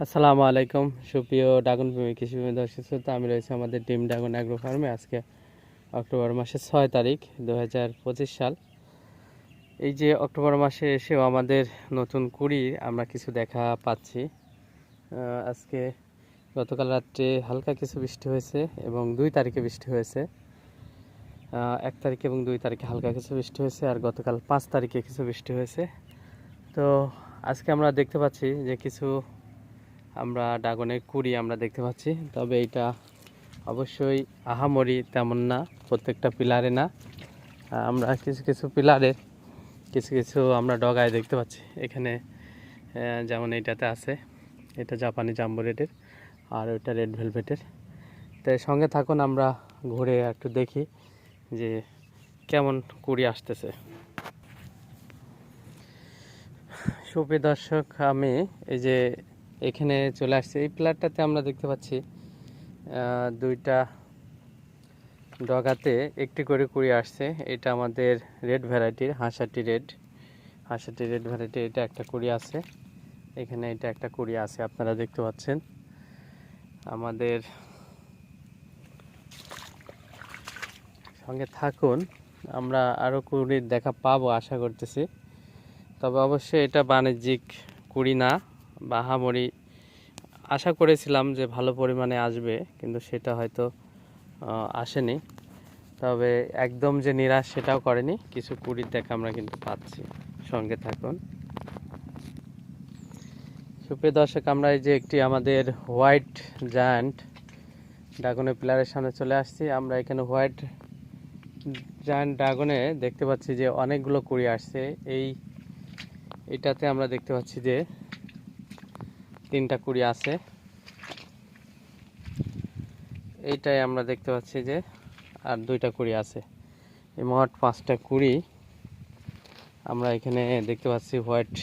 আসসালামু আলাইকুম। সুপ্রিয় ড্রাগন প্রেমী কৃষিপ্রেমী দর্শক শ্রোতা, আমি রয়েছে আমাদের ডিম ড্রাগন অ্যাগ্রো ফার্মে। আজকে অক্টোবর মাসের ছয় তারিখ দু হাজার পঁচিশ সাল। এই যে অক্টোবর মাসে এসেও আমাদের নতুন কুড়ি, আমরা কিছু দেখা পাচ্ছি। আজকে গতকাল রাত্রে হালকা কিছু বৃষ্টি হয়েছে এবং দুই তারিখে বৃষ্টি হয়েছে। এক তারিখ এবং দুই তারিখে হালকা কিছু বৃষ্টি হয়েছে আর গতকাল পাঁচ তারিখে কিছু বৃষ্টি হয়েছে। তো আজকে আমরা দেখতে পাচ্ছি যে কিছু আমরা ড্রাগনের কুড়ি আমরা দেখতে পাচ্ছি। তবে এটা অবশ্যই আহামরি তেমন না, প্রত্যেকটা পিলারে না। আমরা কিছু কিছু পিলারে কিছু কিছু আমরা ডগায় দেখতে পাচ্ছি। এখানে যেমন এইটাতে আছে, এটা জাপানি জাম্বো রেডের আর ওইটা রেড ভেলভেটের। তো সঙ্গে থাকুন, আমরা ঘুরে একটু দেখি যে কেমন কুড়ি আসতেছে। সুপ্রিয় দর্শক, আমি এই যে এখানে চলে আসছে। এই প্লাটটাতে আমরা দেখতে পাচ্ছি দুইটা ডগাতে একটি করে কুড়ি আসছে। এটা আমাদের রেড ভ্যারাইটির, হাঁসাটি রেড। হাঁসাটি রেড ভ্যারাইটি এটা একটা কুড়ি আছে। এখানে এটা একটা কুড়ি আছে, আপনারা দেখতে পাচ্ছেন। আমাদের সঙ্গে থাকুন, আমরা আরও কুড়ির দেখা পাবো, আশা করতেছি। তবে অবশ্যই এটা বাণিজ্যিক কুড়ি না। বা হামরি, আশা করেছিলাম যে ভালো পরিমাণে আসবে, কিন্তু সেটা হয়তো আসেনি। তবে একদম যে নিরাশ সেটাও করেনি। কিছু কুড়ির দেখা আমরা কিন্তু পাচ্ছি। সঙ্গে থাকুন। সুপ্রিয় দর্শক, আমরা এই যে একটি আমাদের হোয়াইট জায়ান্ট, ড্রাগনের পিলারের সামনে চলে আসছি। আমরা এখানে হোয়াইট জায়ান্ট ড্রাগনে দেখতে পাচ্ছি যে অনেকগুলো কুড়ি আসছে। এই, এটাতে আমরা দেখতে পাচ্ছি যে তিনটা কুড়ি আছে। এইটাই আমরা দেখতে পাচ্ছি যে আর দুইটা কুড়ি আছে। এই মোট পাঁচটা কুড়ি আমরা এখানে দেখতে পাচ্ছি হোয়াইট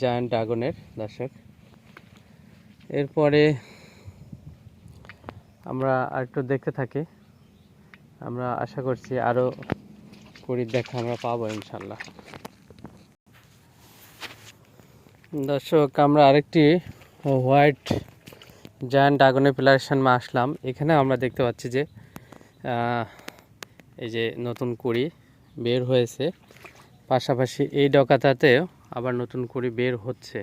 জায়ান্ট ড্রাগনের দর্শক। এরপরে আমরা আরেকটু দেখতে থাকি। আমরা আশা করছি আরও কুড়ির দেখা আমরা পাবো ইনশাল্লাহ। দর্শক, আমরা আরেকটি হোয়াইট জায়ান্ট ড্রাগনের পিলারের সামনে আসলাম। এখানে আমরা দেখতে পাচ্ছি যে এই যে নতুন কুড়ি বের হয়েছে। পাশাপাশি এই ডকাতাতেও আবার নতুন কুড়ি বের হচ্ছে।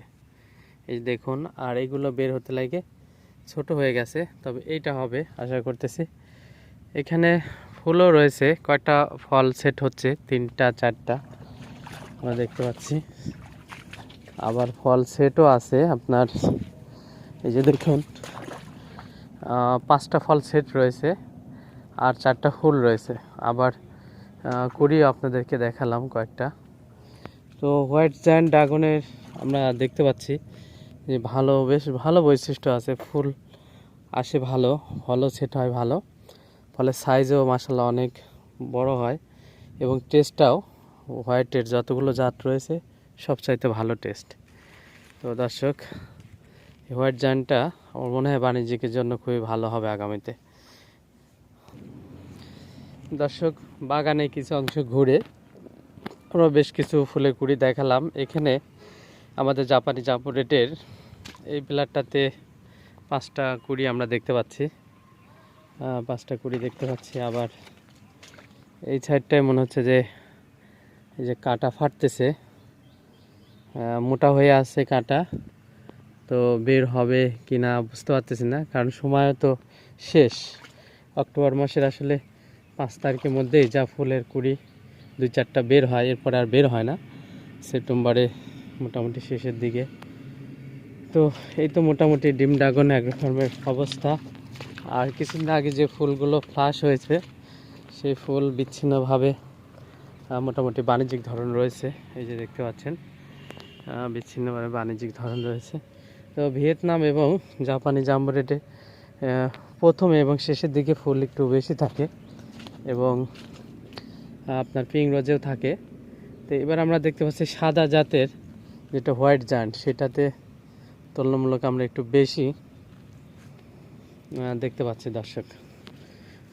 এই দেখুন, আর এইগুলো বের হতে লাগে ছোট হয়ে গেছে, তবে এইটা হবে, আশা করতেছি। এখানে ফুলও রয়েছে, কয়টা ফল সেট হচ্ছে, তিনটা, চারটা, আমরা দেখতে পাচ্ছি। আবার ফল সেটও আছে আপনার, এই যে দেখুন পাঁচটা ফল সেট রয়েছে আর চারটা ফুল রয়েছে। আবার কুড়িও আপনাদেরকে দেখালাম কয়েকটা। তো হোয়াইট জায়ান্ট ড্রাগনের আমরা দেখতে পাচ্ছি যে ভালো, বেশ ভালো বৈশিষ্ট্য আছে। ফুল আসে ভালো, ফলও সেট হয় ভালো। ফলে সাইজও মাসাল্লাহ অনেক বড় হয় এবং টেস্টটাও হোয়াইটের যতগুলো জাত রয়েছে সবচাইতে ভালো টেস্ট। তো দর্শক হোয়াইট জায়ান্টটা আমার মনে হয় বাণিজ্যিকের জন্য খুবই ভালো হবে আগামীতে। দর্শক, বাগানে কিছু অংশ ঘুরে আমরা বেশ কিছু ফুলের কুড়ি দেখালাম। এখানে আমাদের জাপানি জাম্পুরেটের এই পিলারটাতে পাঁচটা কুড়ি আমরা দেখতে পাচ্ছি। পাঁচটা কুড়ি দেখতে পাচ্ছি। আবার এই সাইডটায় মনে হচ্ছে যে, এই যে কাটা ফাটতেছে। মোটা হয়ে আছে কাটা। তো বের হবে কি না বুঝতে পারতেছি না, কারণ সময় তো শেষ। অক্টোবর মাসের আসলে পাঁচ তারিখের মধ্যেই যা ফুলের কুড়ি দুই চারটা বের হয়, এরপরে আর বের হয় না। সেপ্টেম্বরে মোটামুটি শেষের দিকে। তো এই তো মোটামুটি ডিম ড্রাগন অ্যাগ্রো ফার্মের অবস্থা। আর কিছুদিন আগে যে ফুলগুলো ফ্লাশ হয়েছে, সেই ফুল বিচ্ছিন্নভাবে মোটামুটি বাণিজ্যিক ধরন রয়েছে। এই যে দেখতে পাচ্ছেন বিচ্ছিন্নভাবে বাণিজ্যিক ধরন রয়েছে। তো ভিয়েতনাম এবং জাপানি জাম্বরেটে প্রথম এবং শেষের দিকে ফুল একটু বেশি থাকে এবং আপনার পিং রোজেও থাকে। তো এবার আমরা দেখতে পাচ্ছি সাদা জাতের যেটা হোয়াইট জায়ান্ট সেটাতে তুলনামূলক আমরা একটু বেশি দেখতে পাচ্ছি দর্শক।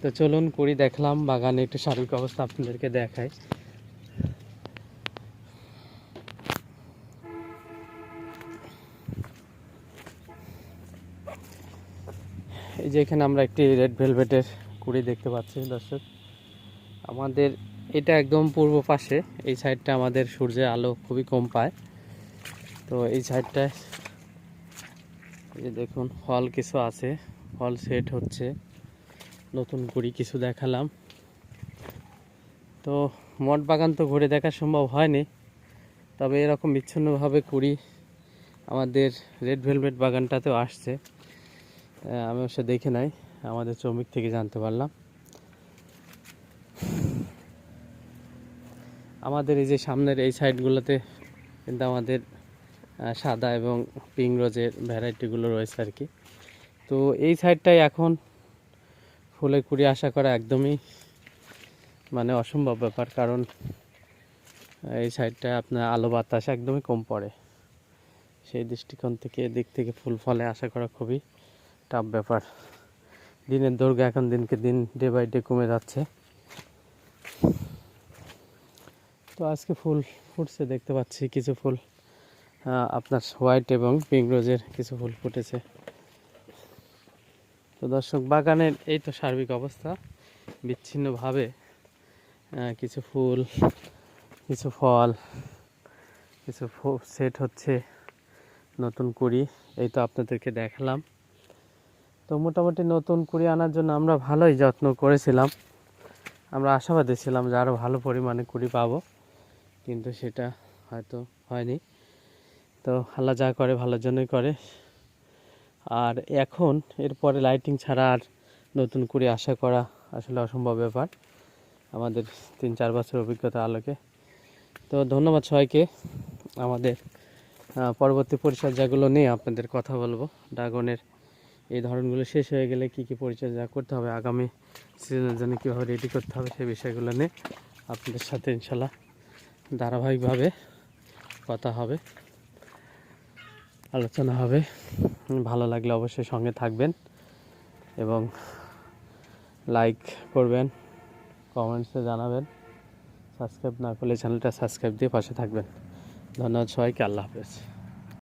তো চলুন কুড়ি দেখলাম বাগানে একটু শারীরিক অবস্থা আপনাদেরকে দেখাই। এই যে এখানে আমরা একটি রেড ভেলভেটের কুড়ি দেখতে পাচ্ছি, দর্শক। আমাদের এটা একদম পূর্ব পাশে, এই সাইডটা আমাদের সূর্যের আলো খুবই কম পায়। তো এই সাইডটায় দেখুন ফল কিছু আছে ফল সেট হচ্ছে। নতুন কুড়ি কিছু দেখালাম। তো মঠ বাগান তো ঘুরে দেখা সম্ভব হয়নি, তবে এরকম বিচ্ছিন্নভাবে কুড়ি আমাদের রেড ভেলভেট বাগানটাতেও আসছে। আমি অবশ্য দেখে নাই। আমাদের শ্রমিক থেকে জানতে পারলাম। আমাদের এই যে সামনের এই সাইডগুলোতে কিন্তু আমাদের সাদা এবং পিঙ্ক রোজের ভ্যারাইটিগুলো রয়েছে আর কি। তো এই সাইডটাই এখন ফুলে কুড়ি আশা করা একদমই মানে অসম্ভব ব্যাপার। কারণ এই সাইডটায় আপনার আলো বাতাস একদমই কম পড়ে। সেই দৃষ্টিকোণ থেকে, এদিক থেকে ফুল ফলে আশা করা খুবই টাফ ব্যাপার। দিনের দৈর্ঘ্য এখন দিনকে দিন ডে বাই ডে কমে যাচ্ছে। তো আজকে ফুল ফুটছে, দেখতে পাচ্ছি কিছু ফুল। আপনার হোয়াইট এবং পিঙ্ক রোজের কিছু ফুল ফুটেছে। তো দর্শক বাগানের এই তো সার্বিক অবস্থা। বিচ্ছিন্নভাবে কিছু ফুল, কিছু ফল, কিছু সেট হচ্ছে। নতুন করি এই তো আপনাদেরকে দেখালাম। তো মোটামুটি নতুন কুড়ি আনার জন্য আমরা ভালোই যত্ন করেছিলাম। আমরা আশাবাদী ছিলাম যে আরও ভালো পরিমাণে কুড়ি পাবো, কিন্তু সেটা হয়তো হয়নি। তো আল্লাহ যা করে ভালোর জন্যই করে। আর এখন এরপরে লাইটিং ছাড়া আর নতুন কুড়ি আশা করা আসলে অসম্ভব ব্যাপার আমাদের তিন চার বছর অভিজ্ঞতা আলোকে। তো ধন্যবাদ সবাইকে। আমাদের পরবর্তী পরিচর্যাগুলো নিয়ে আপনাদের কথা বলব। ড্রাগনের এই ধরনগুলো শেষ হয়ে গেলে কি কি পরিচর্যা করতে হবে? আগামী সিজনের জন্য কীভাবে রেডি করতে হবে সেই বিষয়গুলো নিয়ে আপনাদের সাথে ইনশাল্লাহ ধারাবাহিকভাবে কথা হবে, আলোচনা হবে। ভালো লাগলে অবশ্যই সঙ্গে থাকবেন এবং লাইক করবেন কমেন্টসে জানাবেন। সাবস্ক্রাইব না করলে চ্যানেলটা সাবস্ক্রাইব দিয়ে পাশে থাকবেন। ধন্যবাদ সবাইকে, আল্লাহ হাফেজ।